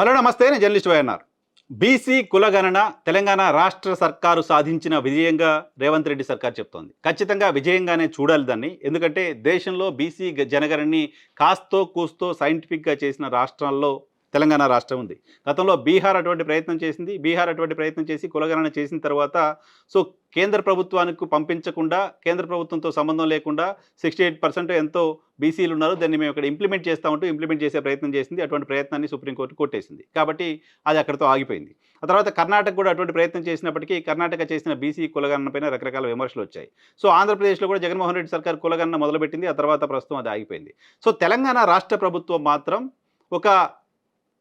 Hello నమస్తే నేను journalist YNR BC కులగణన తెలంగాణ రాష్ట్ర సర్కారు సాధించిన విజయంగా రేవంత్ రెడ్డి సర్కార్ చెప్తోంది. ఖచ్చితంగా విజయంగానే చూడాలి దాన్ని. ఎందుకంటే దేశంలో బీసీ జనగణని కాస్తో కూస్తో సైంటిఫిక్గా చేసిన రాష్ట్రాల్లో తెలంగాణ రాష్ట్రం ఉంది. గతంలో బీహార్ అటువంటి ప్రయత్నం చేసింది. బీహార్ అటువంటి ప్రయత్నం చేసి కులగణన చేసిన తర్వాత సో కేంద్ర ప్రభుత్వానికి పంపించకుండా కేంద్ర ప్రభుత్వంతో సంబంధం లేకుండా సిక్స్టీ ఎయిట్ పర్సెంట్ ఎంతో బీసీలు ఉన్నారు. దాన్ని మేము ఇక్కడ ఇంప్లిమెంట్ చేస్తామంటూ ఇంప్లిమెంట్ చేసే ప్రయత్నం చేసింది. అటువంటి ప్రయత్నాన్ని సుప్రీంకోర్టు కొట్టేసింది. కాబట్టి అది అక్కడితో ఆగిపోయింది. ఆ తర్వాత కర్ణాటక కూడా అటువంటి ప్రయత్నం చేసినప్పటికీ కర్ణాటక చేసిన బీసీ కులగణనపైన రకరకాల విమర్శలు వచ్చాయి. సో ఆంధ్రప్రదేశ్లో కూడా జగన్మోహన్ రెడ్డి సర్కార్ కులగణన మొదలుపెట్టింది. ఆ తర్వాత ప్రస్తుతం అది ఆగిపోయింది. సో తెలంగాణ రాష్ట్ర ప్రభుత్వం మాత్రం ఒక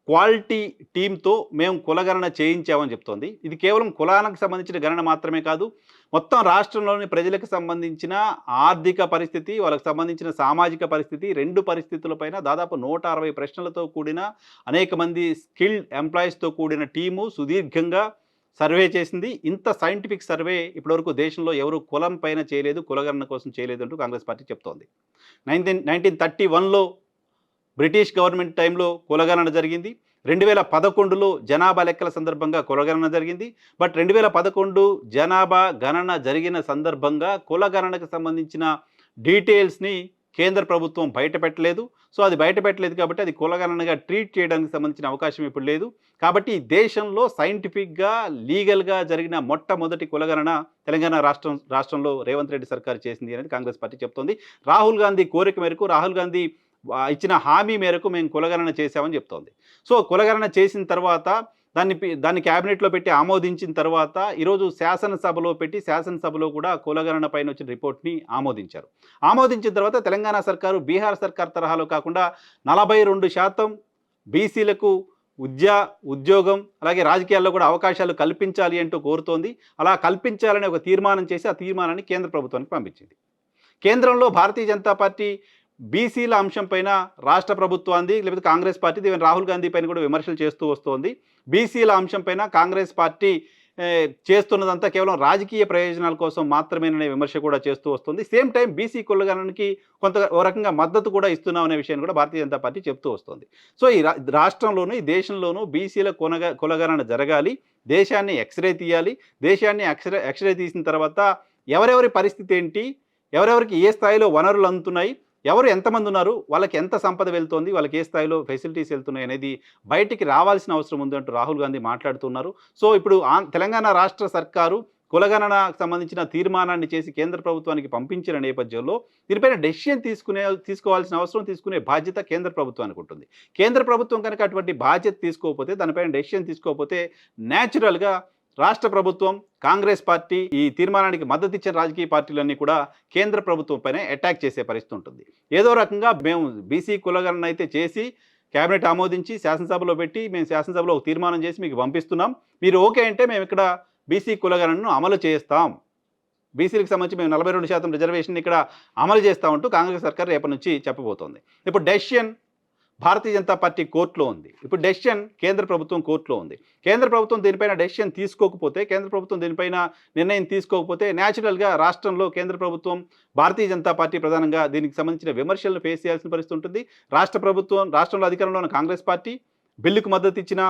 క్వాలిటీ టీంతో మేము కులగణన చేయించామని చెప్తోంది. ఇది కేవలం కులానికి సంబంధించిన గణన మాత్రమే కాదు మొత్తం రాష్ట్రంలోని ప్రజలకు సంబంధించిన ఆర్థిక పరిస్థితి వాళ్ళకి సంబంధించిన సామాజిక పరిస్థితి రెండు పరిస్థితులపైన దాదాపు నూట అరవై ప్రశ్నలతో కూడిన అనేక మంది స్కిల్డ్ ఎంప్లాయీస్తో కూడిన టీము సుదీర్ఘంగా సర్వే చేసింది. ఇంత సైంటిఫిక్ సర్వే ఇప్పటివరకు దేశంలో ఎవరు కులం పైన చేయలేదు కులగణన కోసం చేయలేదు అంటూ కాంగ్రెస్ పార్టీ చెప్తోంది. నైన్టీన్ నైన్టీన్ థర్టీ వన్లో బ్రిటిష్ గవర్నమెంట్ టైంలో కులగణన జరిగింది. రెండు వేల పదకొండులో జనాభా లెక్కల సందర్భంగా కులగణన జరిగింది. బట్ రెండు వేల పదకొండు జనాభా గణన జరిగిన సందర్భంగా కులగణనకు సంబంధించిన డీటెయిల్స్ని కేంద్ర ప్రభుత్వం బయటపెట్టలేదు. సో అది బయటపెట్టలేదు కాబట్టి అది కులగణనగా ట్రీట్ చేయడానికి సంబంధించిన అవకాశం ఇప్పుడు లేదు. కాబట్టి దేశంలో సైంటిఫిక్గా లీగల్గా జరిగిన మొట్టమొదటి కులగణన తెలంగాణ రాష్ట్రం రాష్ట్రంలో రేవంత్ రెడ్డి సర్కారు చేసింది అనేది కాంగ్రెస్ పార్టీ చెప్తోంది. రాహుల్ గాంధీ కోరిక మేరకు రాహుల్ గాంధీ ఇచ్చిన హామీ మేరకు మేము కులగణన చేశామని చెప్తోంది. సో కులగణన చేసిన తర్వాత దాన్ని దాన్ని క్యాబినెట్లో పెట్టి ఆమోదించిన తర్వాత ఈరోజు శాసనసభలో పెట్టి శాసనసభలో కూడా కులగణన పైన వచ్చిన రిపోర్ట్ని ఆమోదించారు. ఆమోదించిన తర్వాత తెలంగాణ సర్కారు బీహార్ సర్కార్ తరహాలో కాకుండా నలభై రెండు శాతం బీసీలకు ఉద్యా ఉద్యోగం అలాగే రాజకీయాల్లో కూడా అవకాశాలు కల్పించాలి అంటూ కోరుతోంది. అలా కల్పించాలని ఒక తీర్మానం చేసి ఆ తీర్మానాన్ని కేంద్ర ప్రభుత్వానికి పంపించింది. కేంద్రంలో భారతీయ జనతా పార్టీ బీసీల అంశం పైన రాష్ట్ర ప్రభుత్వాన్ని లేకపోతే కాంగ్రెస్ పార్టీ ఈవెన్ రాహుల్ గాంధీ పైన కూడా విమర్శలు చేస్తూ వస్తోంది. బీసీల అంశం పైన కాంగ్రెస్ పార్టీ చేస్తున్నదంతా కేవలం రాజకీయ ప్రయోజనాల కోసం మాత్రమేననే విమర్శ కూడా చేస్తూ వస్తుంది. సేమ్ టైం బీసీ కులగణనకి కొంత ఓ రకంగా మద్దతు కూడా ఇస్తున్నాం అనే విషయాన్ని కూడా భారతీయ జనతా పార్టీ చెప్తూ వస్తుంది. సో ఈ రా- రాష్ట్రంలోనూ ఈ దేశంలోనూ బీసీల కొనగ కులగణన జరగాలి. దేశాన్ని ఎక్స్రే తీయాలి. దేశాన్ని ఎక్స్రే ఎక్స్రే తీసిన తర్వాత ఎవరెవరి పరిస్థితి ఏంటి? ఎవరెవరికి ఏ స్థాయిలో వనరులు అందుతున్నాయి? ఎవరు ఎంతమంది ఉన్నారు? వాళ్ళకి ఎంత సంపద వెళ్తోంది? వాళ్ళకి ఏ స్థాయిలో ఫెసిలిటీస్ వెళ్తున్నాయి అనేది బయటికి రావాల్సిన అవసరం ఉంది అంటూ రాహుల్ గాంధీ మాట్లాడుతున్నారు. సో ఇప్పుడు ఆం- తెలంగాణ రాష్ట్ర సర్కారు కులగణనకు సంబంధించిన తీర్మానాన్ని చేసి కేంద్ర ప్రభుత్వానికి పంపించిన నేపథ్యంలో దీనిపైన డెసిషన్ తీసుకునే తీసుకోవాల్సిన అవసరం తీసుకునే బాధ్యత కేంద్ర ప్రభుత్వానికి ఉంటుంది. కేంద్ర ప్రభుత్వం కనుక అటువంటి బాధ్యత తీసుకోకపోతే దానిపైన డెసిషన్ తీసుకోకపోతే న్యాచురల్గా రాష్ట్ర ప్రభుత్వం కాంగ్రెస్ పార్టీ ఈ తీర్మానానికి మద్దతు ఇచ్చిన రాజకీయ పార్టీలన్నీ కూడా కేంద్ర ప్రభుత్వంపైనే అటాక్ చేసే పరిస్థితి ఉంటుంది. ఏదో రకంగా మేము బీసీ కులగణన అయితే చేసి కేబినెట్ ఆమోదించి శాసనసభలో పెట్టి మేము శాసనసభలో ఒక తీర్మానం చేసి మీకు పంపిస్తున్నాం. మీరు ఓకే అంటే మేము ఇక్కడ బీసీ కులగణనను అమలు చేస్తాం. బీసీలకు సంబంధించి మేము నలభై రెండు శాతం రిజర్వేషన్ ఇక్కడ అమలు చేస్తామంటూ కాంగ్రెస్ సర్కార్ రేపటి నుంచి చెప్పబోతోంది. ఇప్పుడు డెసిషన్ భారతీయ జనతా పార్టీ కోర్టులో ఉంది. ఇప్పుడు డెసిషన్ కేంద్ర ప్రభుత్వం కోర్టులో ఉంది. కేంద్ర ప్రభుత్వం దీనిపైన డెసిషన్ తీసుకోకపోతే కేంద్ర ప్రభుత్వం దీనిపైన నిర్ణయం తీసుకోకపోతే న్యాచురల్గా రాష్ట్రంలో కేంద్ర ప్రభుత్వం భారతీయ జనతా పార్టీ ప్రధానంగా దీనికి సంబంధించిన విమర్శలను ఫేస్ చేయాల్సిన పరిస్థితి ఉంటుంది. రాష్ట్ర ప్రభుత్వం రాష్ట్రంలో అధికారంలో ఉన్న కాంగ్రెస్ పార్టీ బిల్లుకు మద్దతు ఇచ్చిన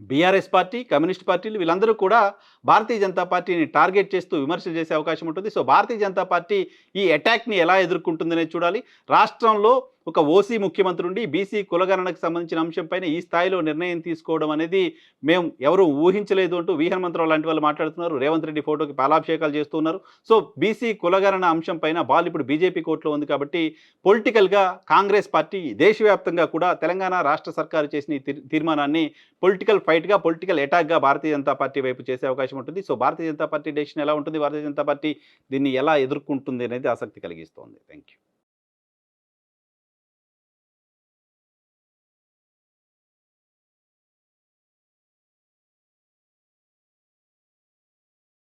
బీఆర్ఎస్ పార్టీ కమ్యూనిస్ట్ పార్టీలు వీళ్ళందరూ కూడా భారతీయ జనతా పార్టీని టార్గెట్ చేస్తూ విమర్శలు చేసే అవకాశం ఉంటుంది. సో భారతీయ జనతా పార్టీ ఈ అటాక్ని ఎలా ఎదుర్కొంటుందనేది చూడాలి. రాష్ట్రంలో ఒక ఓసీ ముఖ్యమంత్రి ఉండి బీసీ కులగణనకు సంబంధించిన అంశంపైన ఈ స్థాయిలో నిర్ణయం తీసుకోవడం అనేది మేము ఎవరు ఊహించలేదు అంటూ వీహన్ మంత్రాలు లాంటి వాళ్ళు మాట్లాడుతున్నారు. రేవంత్ రెడ్డి ఫోటోకి పాలాభిషేకాలు చేస్తున్నారు సో బీసీ కులగణన అంశం పైన బాల్ ఇప్పుడు బీజేపీ కోర్టులో ఉంది కాబట్టి పొలిటికల్గా కాంగ్రెస్ పార్టీ దేశవ్యాప్తంగా కూడా తెలంగాణ రాష్ట్ర సర్కారు చేసిన తీర్- తీర్మానాన్ని పొలిటికల్ ఫైట్గా పొలిటికల్ అటాక్గా భారతీయ జనతా పార్టీ వైపు చేసే అవకాశం ఉంటుంది. So Bharatiya Janata party decision ఎలా ఉంటుంది? భారతీయ జనతా పార్టీ దీన్ని ఎలా ఎదుర్కొంటుంది అనేది ఆసక్తి కలిగిస్తోంది. Thank you